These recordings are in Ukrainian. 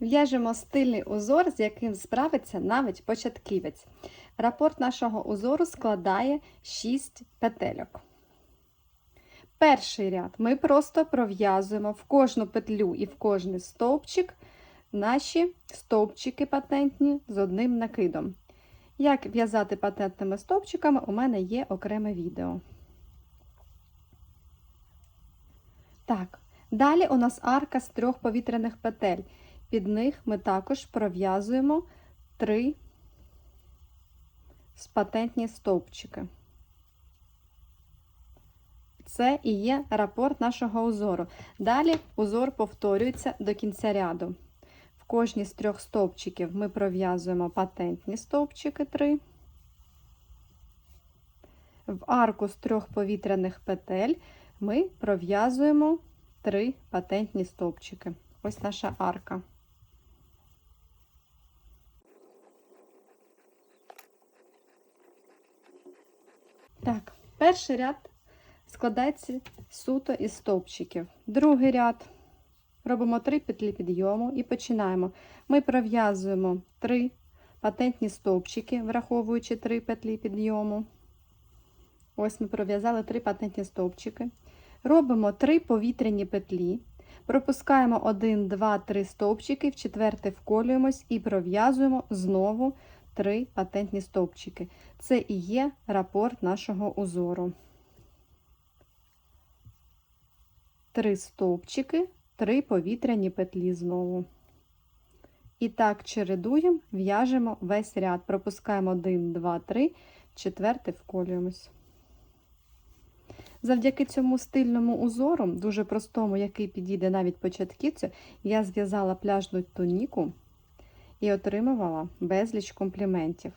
В'яжемо стильний узор, з яким справиться навіть початківець. Рапорт нашого узору складає 6 петельок. Перший ряд ми просто пров'язуємо в кожну петлю і в кожний стовпчик наші стовпчики патентні з одним накидом. Як в'язати патентними стовпчиками, у мене є окреме відео. Так, далі у нас арка з трьох повітряних петель. Під них ми також пров'язуємо три патентні стовпчики. Це і є рапорт нашого узору. Далі узор повторюється до кінця ряду. В кожній з трьох стовпчиків ми пров'язуємо патентні стовпчики 3. В арку з трьох повітряних петель ми пров'язуємо 3 патентні стовпчики. Ось наша арка. Так, перший ряд складається суто із стовпчиків. Другий ряд робимо 3 петлі підйому і починаємо. Ми пров'язуємо 3 патентні стовпчики, враховуючи 3 петлі підйому. Ось ми пров'язали 3 патентні стовпчики. Робимо 3 повітряні петлі. Пропускаємо 1, 2, 3 стовпчики, в четвертий вколюємось і пров'язуємо знову 3 патентні стовпчики. Це і є рапорт нашого узору. 3 стовпчики, 3 повітряні петлі знову. І так чередуємо, в'яжемо весь ряд. Пропускаємо 1, 2, 3, четвертий вколюємось. Завдяки цьому стильному узору, дуже простому, який підійде навіть початківцю, я зв'язала пляжну туніку і отримувала безліч компліментів.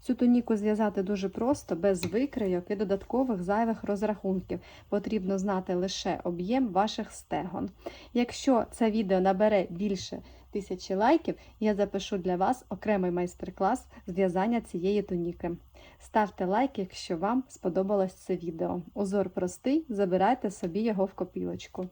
Цю туніку зв'язати дуже просто, без викрийок і додаткових зайвих розрахунків. Потрібно знати лише об'єм ваших стегон. Якщо це відео набере більше тисячі лайків, я запишу для вас окремий майстер-клас зв'язання цієї туніки. Ставте лайк, якщо вам сподобалось це відео. Узор простий, забирайте собі його в копілочку.